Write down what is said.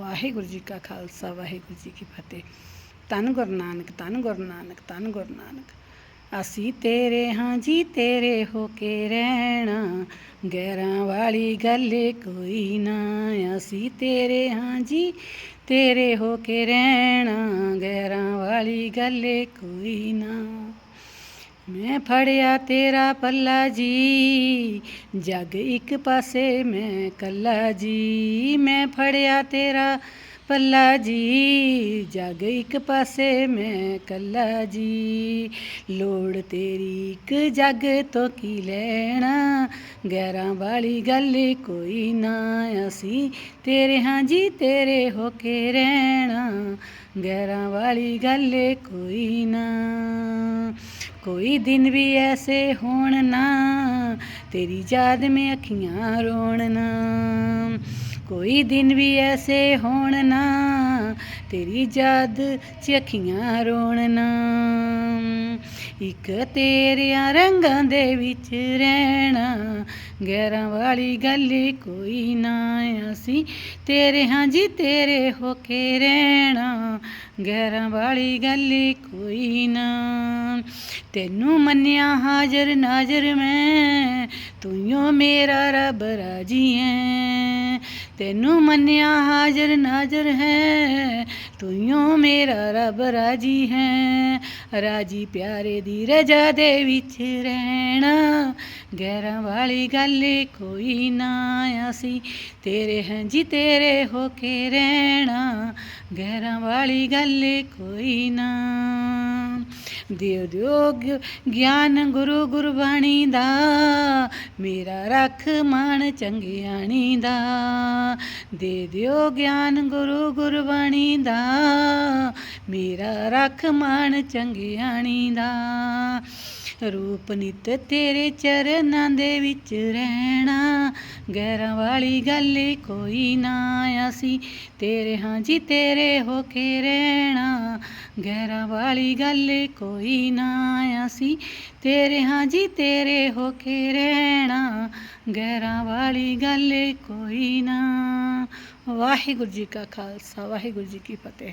ਵਾਹਿਗੁਰੂ ਜੀ ਕਾ ਖਾਲਸਾ, ਵਾਹਿਗੁਰੂ ਜੀ ਕੀ ਫਤਿਹ। ਧੰਨ ਗੁਰੂ ਨਾਨਕ, ਧੰਨ ਗੁਰੂ ਨਾਨਕ, ਧੰਨ ਗੁਰੂ ਨਾਨਕ। ਅਸੀਂ ਤੇਰੇ ਹਾਂ ਜੀ, ਤੇਰੇ ਹੋ ਕੇ ਰਹਿਣਾ। ਗੈਰਾਂ ਵਾਲੀ ਗੱਲ ਕੋਈ ਨਾ। ਅਸੀਂ ਤੇਰੇ ਹਾਂ ਜੀ, ਤੇਰੇ ਹੋ ਕੇ ਰਹਿਣਾ। ਗੈਰਾਂ ਵਾਲੀ ਗੱਲ ਕੋਈ ਨਾ। ਮੈਂ ਫੜਿਆ ਤੇਰਾ ਪੱਲਾ ਜੀ। ਜੱਗ ਇੱਕ ਪਾਸੇ ਮੈਂ ਕੱਲਾ ਜੀ। ਮੈਂ ਫੜਿਆ ਤੇਰਾ ਪੱਲਾ ਜੀ। ਜੱਗ ਇੱਕ ਪਾਸੇ ਮੈਂ ਕੱਲਾ ਜੀ। ਲੋੜ ਤੇਰੀ ਇੱਕ ਜੱਗ ਤੋਂ ਕੀ ਲੈਣਾ? ਗੈਰਾਂ ਵਾਲੀ ਗੱਲ ਕੋਈ ਨਾ। ਅਸੀਂ ਤੇਰੇ ਹਾਂ ਜੀ, ਤੇਰੇ ਹੋ ਕੇ ਰਹਿਣਾ। ਗੈਰਾਂ ਵਾਲੀ ਗੱਲ ਕੋਈ ਨਾ। ਕੋਈ ਦਿਨ ਵੀ ਐਸੇ ਹੋਣ ਨਾ। ਤੇਰੀ ਯਾਦ ਮੇ ਅੱਖੀਆਂ ਰੋਣ ਨਾ। ਕੋਈ ਦਿਨ ਵੀ ਐਸੇ ਹੋਣ ਨਾ। ਤੇਰੀ ਯਾਦ ਚ ਅੱਖੀਆਂ ਰੋਣ ਨਾ। ਇੱਕ ਤੇਰਿਆਂ ਰੰਗਾਂ ਦੇ ਵਿੱਚ ਰਹਿਣਾ, ਗੈਰਾਂ ਵਾਲੀ ਗੱਲ ਕੋਈ ਨਾ ਅਸੀਂ ਤੇਰੇ ਹਾਂ ਜੀ, ਤੇਰੇ ਹੋ ਕੇ ਰਹਿਣਾ, ਗੈਰਾਂ ਵਾਲੀ ਗੱਲ ਕੋਈ ਨਾ। ਤੈਨੂੰ ਮੰਨਿਆ ਹਾਜ਼ਰ ਨਾਜ਼ਰ ਮੈਂ, ਤੂੰ ਮੇਰਾ ਰੱਬ ਰਾਜੀ ਹੈ ਤੈਨੂੰ ਮੰਨਿਆ ਹਾਜ਼ਰ ਨਾਜ਼ਰ ਹੈ ਤੂੰ ਮੇਰਾ ਰੱਬ ਰਾਜੀ ਹੈ। ਰਾਜੀ ਪਿਆਰੇ ਦੀ ਰਜਾ ਦੇ ਵਿੱਚ ਰਹਿਣਾ, ਗੈਰਾਂ ਵਾਲੀ ਗੱਲ ਕੋਈ ਨਾ ਅਸੀਂ ਤੇਰੇ ਹਾਂ ਜੀ ਤੇਰੇ ਹੋ ਕੇ ਰਹਿਣਾ, ਗੈਰਾਂ ਵਾਲੀ ਗੱਲ ਕੋਈ ਨਾ ਦਿਓ ਦਿਓ ਗਿਆਨ ਗੁਰੂ ਗੁਰਬਾਣੀ ਦਾ। ਮੇਰਾ ਰੱਖ ਮਾਣ ਚੰਗਿਆਣੀ ਦਾ। ਦੇ ਦਿਓ ਗਿਆਨ ਗੁਰੂ ਗੁਰਬਾਣੀ ਦਾ। ਮੇਰਾ ਰੱਖ ਮਾਣ ਚੰਗਿਆਣੀ ਦਾ। ਰੂਪ ਨਿਤ ਤੇਰੇ ਚਰਨਾਂ ਦੇ ਵਿੱਚ ਰਹਿਣਾ। ਗੈਰਾਂ ਵਾਲੀ ਗੱਲ ਕੋਈ ਨਾ ਅਸੀਂ ਤੇਰੇ ਹਾਂ ਜੀ ਤੇਰੇ ਹੋ ਕੇ ਰਹਿਣਾ। ਗੈਰਾਂ ਵਾਲੀ ਗੱਲ ਕੋਈ ਨਾ ਅਸੀਂ ਤੇਰੇ ਹਾਂ ਜੀ ਤੇਰੇ ਹੋ ਕੇ ਰਹਿਣਾ। ਗੈਰਾਂ ਵਾਲੀ ਗੱਲ ਕੋਈ ਨਾ। ਵਾਹਿਗੁਰੂ ਜੀ ਕਾ ਖਾਲਸਾ, ਵਾਹਿਗੁਰੂ ਜੀ ਕੀ ਫਤਿਹ।